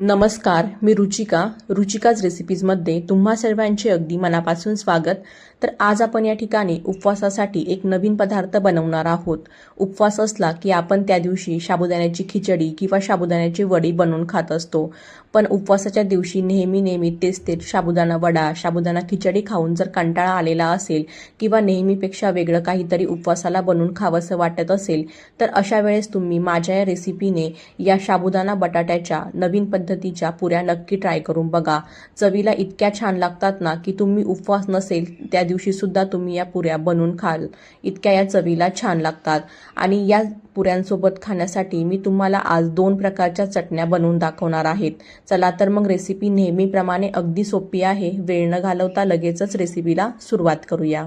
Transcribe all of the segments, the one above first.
नमस्कार मी रुचिका. रुचिकाज रेसिपीजमध्ये तुम्हा सर्वांचे अगदी मनापासून स्वागत. तर आज आपण या ठिकाणी उपवासासाठी एक नवीन पदार्थ बनवणार आहोत. उपवास असला की आपण त्या दिवशी साबुदाण्याची खिचडी किंवा साबुदाण्याची वडी बनवून खात असतो. पण उपवासाच्या दिवशी नेहमी नेहमी तेच तेच साबुदाणा वडा साबुदाणा खिचडी खाऊन जर कंटाळा आलेला असेल किंवा नेहमीपेक्षा वेगळं काहीतरी उपवासाला बनवून खावंसं वाटत असेल तर अशा वेळेस तुम्ही माझ्या या रेसिपीने या साबुदाणा बटाट्याच्या नवीन पद्धतीच्या पुऱ्या नक्की ट्राय करून बघा. चवीला इतक्या छान लागतात ना की तुम्ही उपवास नसेल त्या दिवशीसुद्धा तुम्ही या पुऱ्या बनवून खाल. इतक्या या चवीला छान लागतात. आणि या पुऱ्यांसोबत खाण्यासाठी मी तुम्हाला आज दोन प्रकारच्या चटण्या बनवून दाखवणार आहेत. चला तर मग रेसिपी नेहमीप्रमाणे अगदी सोपी आहे. वेळ न घालवता लगेचच रेसिपीला सुरुवात करूया.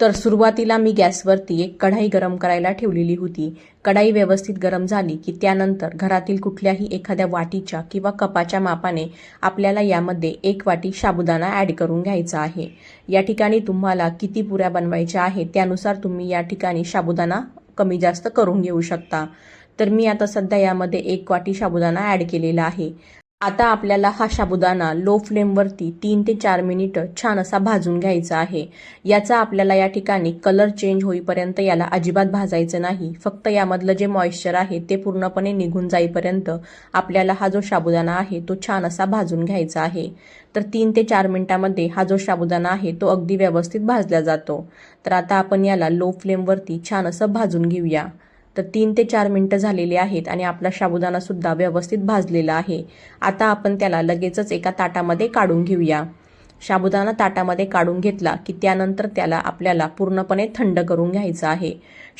तर सुरुवातीला मी गॅसवरती एक कढाई गरम करायला ठेवलेली होती. कढाई व्यवस्थित गरम झाली की त्यानंतर घरातील कुठल्याही एखाद्या वाटीच्या किंवा कपाच्या मापाने आपल्याला यामध्ये एक वाटी साबुदाणा ॲड करून घ्यायचा आहे. या ठिकाणी तुम्हाला किती पुऱ्या बनवायच्या आहेत त्यानुसार तुम्ही या ठिकाणी साबुदाणा कमी जास्त करून घेऊ शकता. तर मी आता सध्या यामध्ये एक वाटी साबुदाणा ॲड केलेला आहे. आता आपल्याला हा साबुदाणा लो फ्लेमवरती तीन ते चार मिनिटं छान असा भाजून घ्यायचा आहे. याचा आपल्याला या ठिकाणी कलर चेंज होईपर्यंत याला अजिबात भाजायचं नाही. फक्त यामधलं जे मॉइश्चर आहे ते पूर्णपणे निघून जाईपर्यंत आपल्याला हा जो साबुदाणा आहे तो छान असा भाजून घ्यायचा आहे. तर तीन ते चार मिनिटामध्ये हा जो साबुदाणा आहे तो अगदी व्यवस्थित भाजला जातो. तर आता आपण याला लो फ्लेमवरती छान असं भाजून घेऊया. तर तीन ते चार मिनटं झालेली आहेत आणि आपला साबुदाणासुद्धा व्यवस्थित भाजलेला आहे. आता आपण त्याला लगेचच एका ताटामध्ये काढून घेऊया. साबुदाणा ताटामध्ये काढून घेतला की त्यानंतर त्याला आपल्याला पूर्णपणे थंड करून घ्यायचं आहे.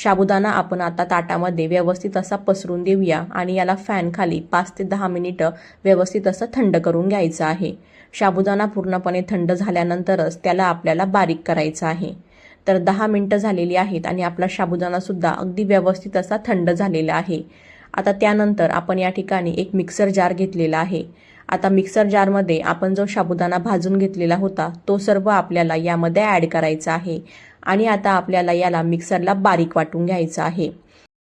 साबुदाणा आपण आता ताटामध्ये व्यवस्थित असा पसरून देऊया आणि याला फॅन खाली पाच ते दहा मिनिटं व्यवस्थित असं थंड करून घ्यायचं आहे. साबुदाणा पूर्णपणे थंड झाल्यानंतरच त्याला आपल्याला बारीक करायचं आहे. तर दहा मिनटं झालेली आहेत आणि आपला साबुदाणासुद्धा अगदी व्यवस्थित असा थंड झालेला आहे. आता त्यानंतर आपण या ठिकाणी एक मिक्सर जार घेतलेला आहे. आता मिक्सर जारमध्ये आपण जो साबुदाणा भाजून घेतलेला होता तो सर्व आपल्याला यामध्ये ॲड करायचा आहे. आणि आता आपल्याला याला मिक्सरला बारीक वाटून घ्यायचं आहे.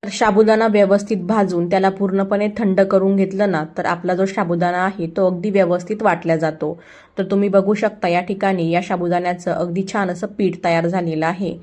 तर साबुदाणा व्यवस्थित भाजून त्याला पूर्णपणे थंड करून घेतलं ना तर आपला जो साबुदाणा आहे तो अगदी व्यवस्थित वाटला जातो. तर तुम्ही बघू शकता या ठिकाणी या साबुदाण्याचं अगदी छान असं पीठ तयार झालेलं आहे.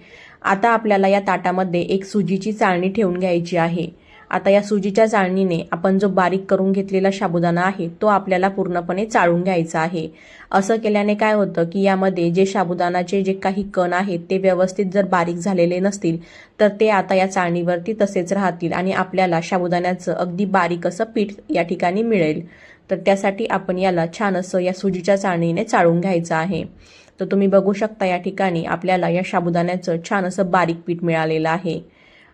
आता आपल्याला या ताटामध्ये एक सुजीची चाळणी ठेवून घ्यायची आहे. आता या सुजीच्या चाळणीने आपण जो बारीक करून घेतलेला साबुदाणा आहे तो आपल्याला पूर्णपणे चाळून घ्यायचा आहे. असं केल्याने काय होतं की यामध्ये जे साबुदाणाचे जे काही कण आहेत ते व्यवस्थित जर बारीक झालेले नसतील तर ते आता या चाळणीवरती तसेच राहतील आणि आपल्याला साबुदाण्याचं अगदी बारीक असं पीठ या ठिकाणी मिळेल. तर त्यासाठी आपण याला छान असं या सुजीच्या चाळणीने चाळून घ्यायचं आहे. तर तुम्ही बघू शकता या ठिकाणी आपल्याला या साबुदाण्याचं छान असं बारीक पीठ मिळालेलं आहे.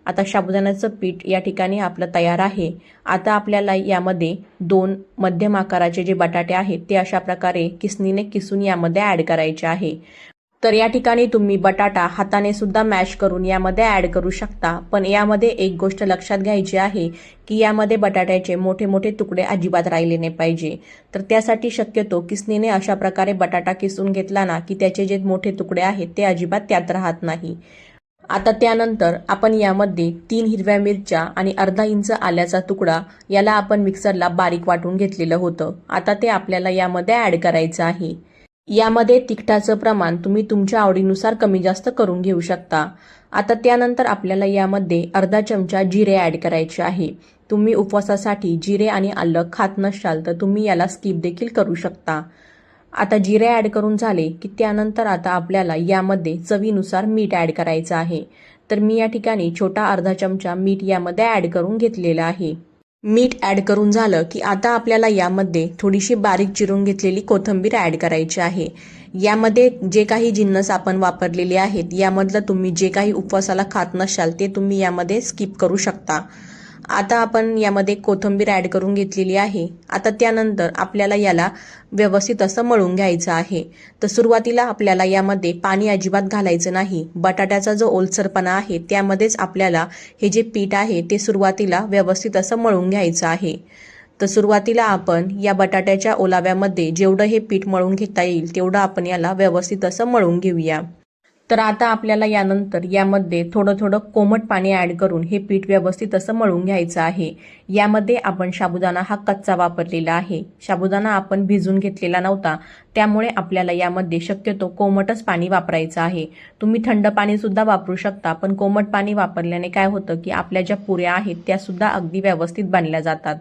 आता साबुदाण्याचं पीठ या ठिकाणी आपलं तयार आहे. आता आपल्याला यामध्ये दोन मध्यम आकाराचे जे बटाटे आहेत ते अशा प्रकारे किसनीने किसून यामध्ये ॲड करायचे आहे. तर या ठिकाणी तुम्ही बटाटा हाताने सुद्धा मॅश करून यामध्ये ॲड करू शकता. पण यामध्ये एक गोष्ट लक्षात घ्यायची आहे की यामध्ये बटाट्याचे मोठे मोठे तुकडे अजिबात राहिले नाही पाहिजे. तर त्यासाठी शक्यतो किसनीने अशा प्रकारे बटाटा किसून घेतला ना की त्याचे जे मोठे तुकडे आहेत ते अजिबात त्यात राहत नाही. आता त्यानंतर आपण यामध्ये तीन हिरव्या मिरच्या आणि अर्धा इंच आल्याचा तुकडा याला आपण मिक्सरला बारीक वाटून घेतलेलं होतं. आता ते आपल्याला यामध्ये ॲड करायचं आहे. यामध्ये तिखटाचं प्रमाण तुम्ही तुमच्या आवडीनुसार कमी जास्त करून घेऊ शकता. आता त्यानंतर आपल्याला यामध्ये अर्धा चमचा जिरे ॲड करायचे आहे. तुम्ही उपवासासाठी जिरे आणि आलं खात नसाल तर तुम्ही याला स्किप देखील करू शकता. आता जिरे ॲड करून झाले की त्यानंतर आता आपल्याला यामध्ये चवीनुसार मीठ ॲड करायचं आहे. तर मी या ठिकाणी छोटा अर्धा चमचा मीठ यामध्ये ॲड करून घेतलेला आहे. मीठ ॲड करून झालं की आता आपल्याला यामध्ये थोडीशी बारीक चिरून घेतलेली कोथिंबीर ॲड करायची आहे. यामध्ये जे काही जिन्नस आपण वापरलेले आहेत यामधलं तुम्ही जे काही उपवासाला खात नसाल ते तुम्ही यामध्ये स्किप करू शकता. आता आपण यामध्ये कोथिंबीर ॲड करून घेतलेली आहे. आता त्यानंतर आपल्याला याला व्यवस्थित असं मळून घ्यायचं आहे. तर सुरुवातीला आपल्याला यामध्ये पाणी अजिबात घालायचं नाही. बटाट्याचा जो ओलसरपणा आहे त्यामध्येच आपल्याला हे जे पीठ आहे ते सुरुवातीला व्यवस्थित असं मळून घ्यायचं आहे. तर सुरुवातीला आपण या बटाट्याच्या ओलाव्यामध्ये जेवढं हे पीठ मळून घेता येईल तेवढं आपण याला व्यवस्थित असं मळून घेऊया. तर आता आपल्याला यानंतर यामध्ये थोडं थोडं कोमट पाणी ॲड करून हे पीठ व्यवस्थित असं मळून घ्यायचं आहे. यामध्ये आपण साबुदाणा हा कच्चा वापरलेला आहे. साबुदाणा आपण भिजून घेतलेला नव्हता. त्यामुळे आपल्याला यामध्ये शक्यतो कोमटच पाणी वापरायचं आहे. तुम्ही थंड पाणीसुद्धा वापरू शकता पण कोमट पाणी वापरल्याने काय होतं की आपल्या ज्या पुऱ्या आहेत त्यासुद्धा अगदी व्यवस्थित बांधल्या जातात.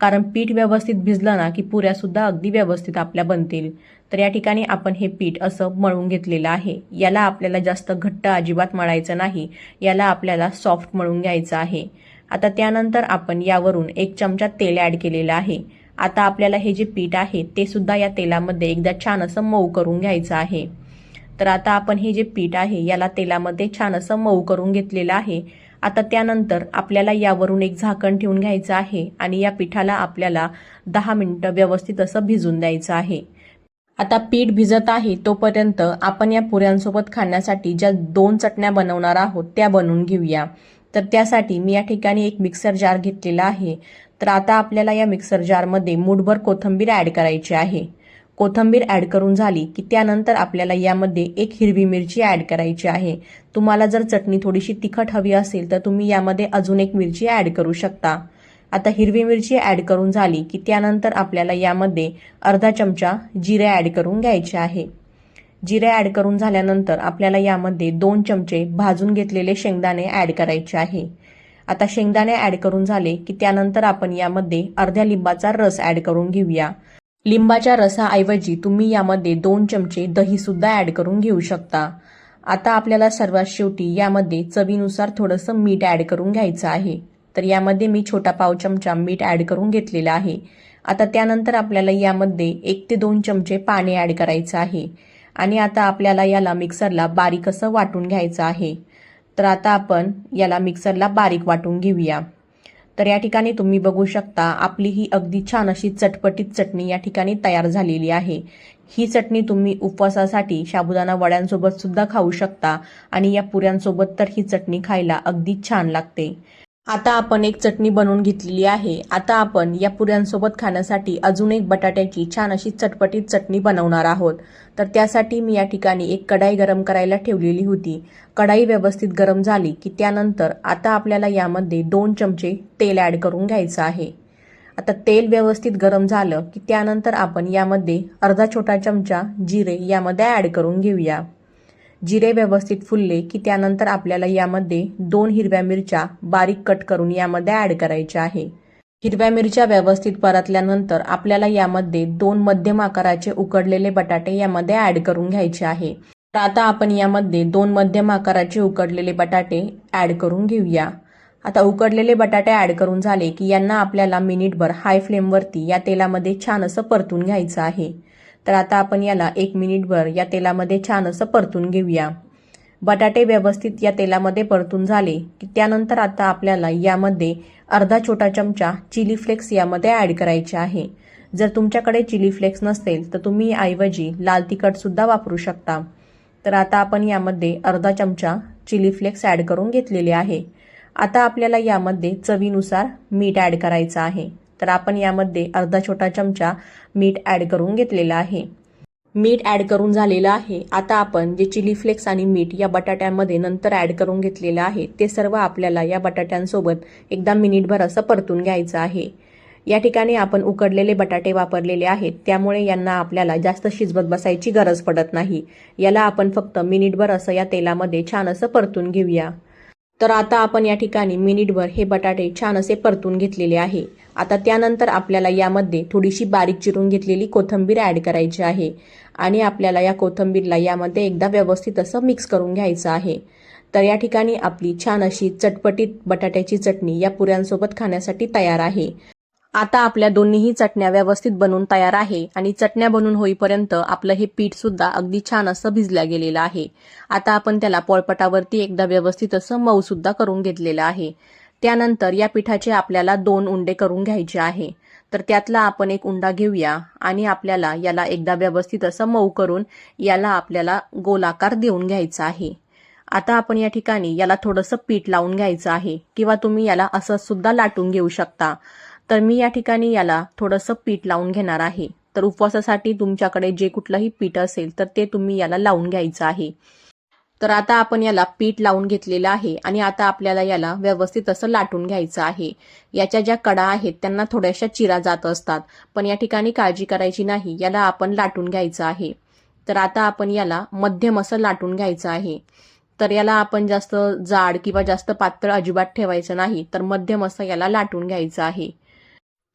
कारण पीठ व्यवस्थित भिजलं ना की पुऱ्यासुद्धा अगदी व्यवस्थित आपल्या बनतील. तर या ठिकाणी आपण हे पीठ असं मळून घेतलेलं आहे. याला आपल्याला जास्त घट्ट अजिबात मळायचं नाही. याला आपल्याला सॉफ्ट मळून घ्यायचं आहे. आता त्यानंतर आपण यावरून एक चमचा तेल ॲड केलेलं आहे. आता आपल्याला हे जे पीठ आहे ते सुद्धा या तेलामध्ये एकदा छान असं मऊ करून घ्यायचं आहे. तर आता आपण हे जे पीठ आहे याला तेलामध्ये छान असं मऊ करून घेतलेलं आहे. आता त्यानंतर आपल्याला यावरून एक झाकण ठेवून घ्यायचं आहे आणि या पिठाला आपल्याला दहा मिनटं व्यवस्थित असं भिजून द्यायचं आहे. आता पीठ भिजत आहे तोपर्यंत आपण या पुऱ्यांसोबत खाण्यासाठी ज्या दोन चटण्या बनवणार आहोत त्या बनवून घेऊया. तर त्यासाठी मी या ठिकाणी एक मिक्सर जार घेतलेला आहे. तर आता आपल्याला या मिक्सर जारमध्ये मूठभर कोथिंबीर ॲड करायची आहे. कोथिंबीर ॲड करून झाली की त्यानंतर आपल्याला यामध्ये एक हिरवी मिरची ॲड करायची आहे. तुम्हाला जर चटणी थोडीशी तिखट हवी असेल तर तुम्ही यामध्ये अजून एक मिरची ॲड करू शकता. आता हिरवी मिरची ॲड करून झाली की त्यानंतर आपल्याला यामध्ये अर्धा चमचा जिरे ॲड करून घ्यायचे आहे. जिरे ॲड करून झाल्यानंतर आपल्याला यामध्ये दोन चमचे भाजून घेतलेले शेंगदाणे ॲड करायचे आहे. आता शेंगदाणे ॲड करून झाले की त्यानंतर आपण यामध्ये अर्ध्या लिंबाचा रस ॲड करून घेऊया. लिंबाच्या रसाऐवजी तुम्ही यामध्ये दोन चमचे दहीसुद्धा ॲड करून घेऊ शकता. आता आपल्याला सर्वात शेवटी यामध्ये चवीनुसार थोडंसं मीठ ॲड करून घ्यायचं आहे. तर यामध्ये मी छोटा पाव चमचा मीठ ॲड करून घेतलेला आहे. आता त्यानंतर आपल्याला यामध्ये एक ते दोन चमचे पाणी ॲड करायचं आहे. आणि आता आपल्याला याला मिक्सरला बारीक असं वाटून घ्यायचं आहे. तर आता आपण याला मिक्सरला बारीक वाटून घेऊया. तर या ठिकाणी तुम्ही बघू शकता आपली ही अगदी छान अशी चटपटीत चटणी या ठिकाणी तयार झालेली आहे. ही चटणी तुम्ही उपवासासाठी साबुदाणा वड्यांसोबत सुद्धा खाऊ शकता आणि या पुऱ्यांसोबत तर ही चटणी खायला अगदी छान लागते. आता आपण एक चटणी बनवून घेतलेली आहे. आता आपण या पुऱ्यांसोबत खाण्यासाठी अजून एक बटाट्याची छान अशी चटपटीत चटणी बनवणार आहोत. तर त्यासाठी मी या ठिकाणी एक कढाई गरम करायला ठेवलेली होती. कढाई व्यवस्थित गरम झाली की त्यानंतर आता आपल्याला यामध्ये दोन चमचे तेल ॲड करून घ्यायचं आहे. आता तेल व्यवस्थित गरम झालं की त्यानंतर आपण यामध्ये अर्धा छोटा चमचा जिरे यामध्ये ॲड करून घेऊया. जिरे व्यवस्थित फुलले की त्यानंतर आपल्याला यामध्ये दोन हिरव्या मिरच्या बारीक कट करून यामध्ये ॲड करायच्या आहे. हिरव्या मिरच्या व्यवस्थित परतल्यानंतर आपल्याला यामध्ये दोन मध्यम आकाराचे उकडलेले बटाटे यामध्ये ॲड करून घ्यायचे आहे. तर आता आपण यामध्ये दोन मध्यम आकाराचे उकडलेले बटाटे ॲड करून घेऊया. आता उकडलेले बटाटे ॲड करून झाले की यांना आपल्याला मिनिटभर हाय फ्लेमवरती या तेलामध्ये छान असं परतून घ्यायचं आहे. तर आता आपण याला एक मिनिटभर या तेलामध्ये छान असं परतून घेऊया. बटाटे व्यवस्थित या तेलामध्ये परतून झाले की त्यानंतर आता आपल्याला यामध्ये अर्धा छोटा चमचा चिली फ्लेक्स यामध्ये ॲड करायचे आहे. जर तुमच्याकडे चिली फ्लेक्स नसेल तर तुम्ही ऐवजी लाल तिखटसुद्धा वापरू शकता. तर आता आपण यामध्ये अर्धा चमचा चिली फ्लेक्स ॲड करून घेतलेले आहे. आता आपल्याला यामध्ये चवीनुसार मीठ ॲड करायचं आहे. तर आपण यामध्ये अर्धा छोटा चमचा मीठ ॲड करून घेतलेला आहे. मीठ ॲड करून झालेलं आहे. आता आपण जे चिली फ्लेक्स आणि मीठ या बटाट्यांमध्ये नंतर ॲड करून घेतलेलं आहे ते सर्व आपल्याला या बटाट्यांसोबत एकदा मिनिटभर असं परतून घ्यायचं आहे. या ठिकाणी आपण उकडलेले बटाटे वापरलेले आहेत त्यामुळे यांना आपल्याला जास्त शिजवत बसायची गरज पडत नाही. याला आपण फक्त मिनिटभर असं या तेलामध्ये छान असं परतून घेऊया. तर आता आपण या ठिकाणी मिनिटभर हे बटाटे छान असे परतून घेतलेले आहे. आता त्यानंतर आपल्याला यामध्ये थोडीशी बारीक चिरून घेतलेली कोथिंबीर ॲड करायची आहे. आणि आपल्याला या कोथिंबीरला यामध्ये एकदा व्यवस्थित असं मिक्स करून घ्यायचं आहे. तर या ठिकाणी आपली छान अशी चटपटीत बटाट्याची चटणी या पुऱ्यांसोबत खाण्यासाठी तयार आहे. आता आपल्या दोन्हीही चटण्या व्यवस्थित बनवून तयार आहे आणि चटण्या बनवून होईपर्यंत आपलं हे पीठ सुद्धा अगदी छान असं भिजल्या गेलेलं आहे. आता आपण त्याला पोळपटावरती एकदा व्यवस्थित असं मऊ सुद्धा करून घेतलेलं आहे. त्यानंतर या पिठाचे आपल्याला दोन उंडे करून घ्यायचे आहे. तर त्यातला आपण एक उंडा घेऊया आणि आपल्याला याला एकदा व्यवस्थित असं मऊ करून याला आपल्याला गोलाकार देऊन घ्यायचा आहे. आता आपण या ठिकाणी याला थोडंसं पीठ लावून घ्यायचं आहे किंवा तुम्ही याला असं सुद्धा लाटून घेऊ शकता. तर मी या ठिकाणी याला थोडंसं पीठ लावून घेणार आहे. तर उपवासासाठी तुमच्याकडे जे कुठलंही पीठ असेल तर ते तुम्ही याला लावून घ्यायचं आहे. तर आता आपण याला पीठ लावून घेतलेलं आहे आणि आता आपल्याला याला व्यवस्थित असं लाटून घ्यायचं आहे. याच्या ज्या कडा आहेत त्यांना थोड्याशा चिरा जात असतात पण या ठिकाणी काळजी करायची नाही याला आपण लाटून घ्यायचं आहे. तर आता आपण याला मध्यम असं लाटून घ्यायचं आहे. तर याला आपण जास्त जाड किंवा जास्त पातळ अजिबात ठेवायचं नाही तर मध्यम असं याला लाटून घ्यायचं आहे.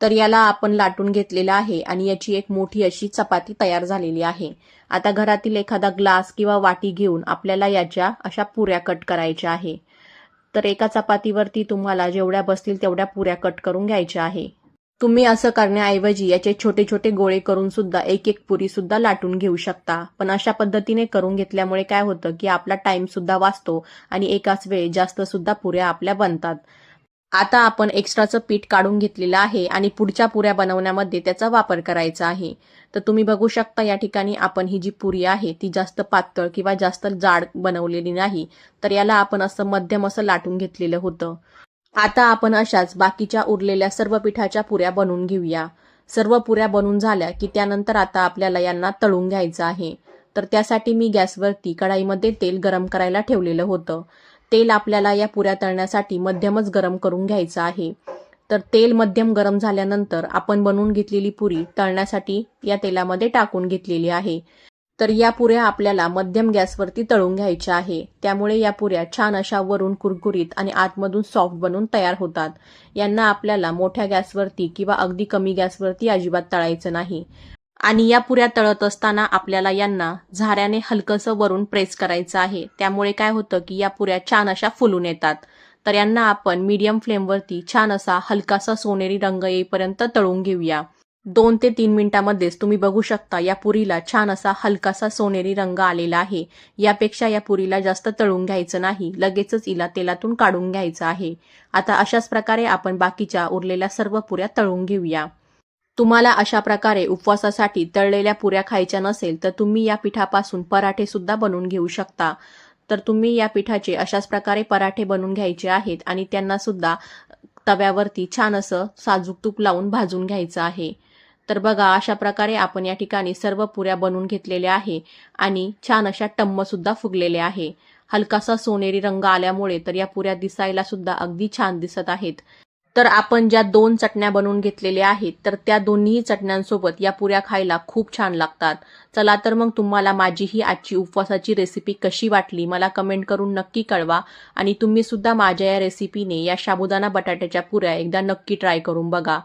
तर याला आपण लाटून घेतलेलं आहे आणि याची एक मोठी अशी चपाती तयार झालेली आहे. आता घरातील एखादा ग्लास किंवा वाटी घेऊन आपल्याला याच्या अशा पुऱ्या कट करायच्या आहे. तर एका चपातीवरती तुम्हाला जेवढ्या बसतील तेवढ्या पुऱ्या कट करून घ्यायच्या आहे. तुम्ही असं करण्याऐवजी याचे छोटे छोटे गोळे करून सुद्धा एक एक पुरी सुद्धा लाटून घेऊ शकता. पण अशा पद्धतीने करून घेतल्यामुळे काय होतं की आपला टाइम सुद्धा वाचतो आणि एकाच वेळी जास्त सुद्धा पुऱ्या आपल्या बनतात. आता आपण एक्स्ट्राचं पीठ काढून घेतलेलं आहे आणि पुढच्या पुऱ्या बनवण्यामध्ये त्याचा वापर करायचा आहे. तर तुम्ही बघू शकता या ठिकाणी आपण ही जी पुरी आहे ती जास्त पातळ किंवा जास्त जाड बनवलेली नाही. तर याला आपण असं मध्यम असं लाटून घेतलेलं होतं. आता आपण अशाच बाकीच्या उरलेल्या सर्व पिठाच्या पुऱ्या बनवून घेऊया. सर्व पुऱ्या बनून झाल्या की त्यानंतर आता आपल्याला यांना तळून घ्यायचं आहे. तर त्यासाठी मी गॅसवरती कढाईमध्ये तेल गरम करायला ठेवलेलं होतं. तेल आपल्याला या पुऱ्या तळण्यासाठी मध्यमच गरम करून घ्यायचं आहे. तर तेल मध्यम गरम झाल्यानंतर आपण बनवून घेतलेली पुरी तळण्यासाठी या तेलामध्ये टाकून घेतलेली आहे. तर या पुऱ्या आपल्याला मध्यम गॅसवरती तळून घ्यायच्या आहे. त्यामुळे या पुऱ्या छान अशा वरून कुरकुरीत आणि आतमधून सॉफ्ट बनून तयार होतात. यांना आपल्याला मोठ्या गॅसवरती किंवा अगदी कमी गॅसवरती अजिबात तळायचं नाही. आणि या पुऱ्या तळत असताना आपल्याला यांना झाऱ्याने हलकंसं वरून प्रेस करायचं आहे. त्यामुळे काय होतं की या पुऱ्या छान अशा फुलून येतात. तर यांना आपण मीडियम फ्लेमवरती छान असा हलकासा सोनेरी रंग येईपर्यंत तळून घेऊया. दोन ते तीन मिनिटांमध्येच तुम्ही बघू शकता या पुरीला छान असा हलकासा सोनेरी रंग आलेला आहे. यापेक्षा या पुरीला जास्त तळून घ्यायचं नाही. लगेचच हिला तेलातून काढून घ्यायचं आहे. आता अशाच प्रकारे आपण बाकीच्या उरलेल्या सर्व पुऱ्या तळून घेऊया. तुम्हाला अशा प्रकारे उपवासासाठी तळलेल्या पुऱ्या खायच्या नसेल तर तुम्ही या पिठापासून पराठे सुद्धा बनवून घेऊ शकता. तर तुम्ही या पिठाचे अशाच प्रकारे पराठे बनवून घ्यायचे आहेत आणि त्यांना सुद्धा तव्यावरती छान असं साजूक तूप लावून भाजून घ्यायचं आहे. तर बघा अशा प्रकारे आपण या ठिकाणी सर्व पुऱ्या बनवून घेतलेल्या आहे आणि छान अशा टम्म सुद्धा फुगलेले आहे. हलकासा सोनेरी रंग आल्यामुळे तर या पुऱ्या दिसायला सुद्धा अगदी छान दिसत आहेत. तर आपण ज्या दोन चटण्या बनवून घेतलेल्या आहेत तर त्या दोन्ही चटण्यांसोबत या पुऱ्या खायला खूप छान लागतात. चला तर मग तुम्हाला माझी ही आजची उपवासाची रेसिपी कशी वाटली मला कमेंट करून नक्की कळवा. आणि तुम्ही सुद्धा माझ्या या रेसिपीने या साबुदाणा बटाट्याच्या पुऱ्या एकदा नक्की ट्राय करून बघा.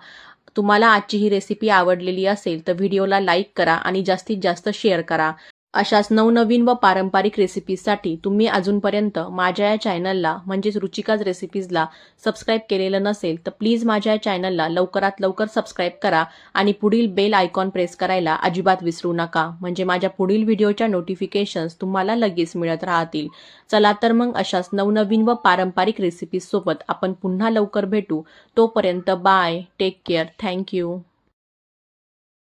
तुम्हाला आजची ही रेसिपी आवडलेली असेल तर व्हिडिओला लाईक करा आणि जास्तीत जास्त शेअर करा. अशाच नवनवीन व पारंपरिक रेसिपीजसाठी तुम्ही अजूनपर्यंत माझ्या या चॅनलला म्हणजेच रुचिकाज रेसिपीजला सबस्क्राईब केलेलं नसेल तर प्लीज माझ्या या चॅनलला लवकरात लवकर सबस्क्राईब करा आणि पुढील बेल आयकॉन प्रेस करायला अजिबात विसरू नका. म्हणजे माझ्या पुढील व्हिडिओच्या नोटिफिकेशन्स तुम्हाला लगेच मिळत राहतील. चला तर मग अशाच नवनवीन व पारंपरिक रेसिपीजसोबत आपण पुन्हा लवकर भेटू. तोपर्यंत बाय टेक केअर थँक्यू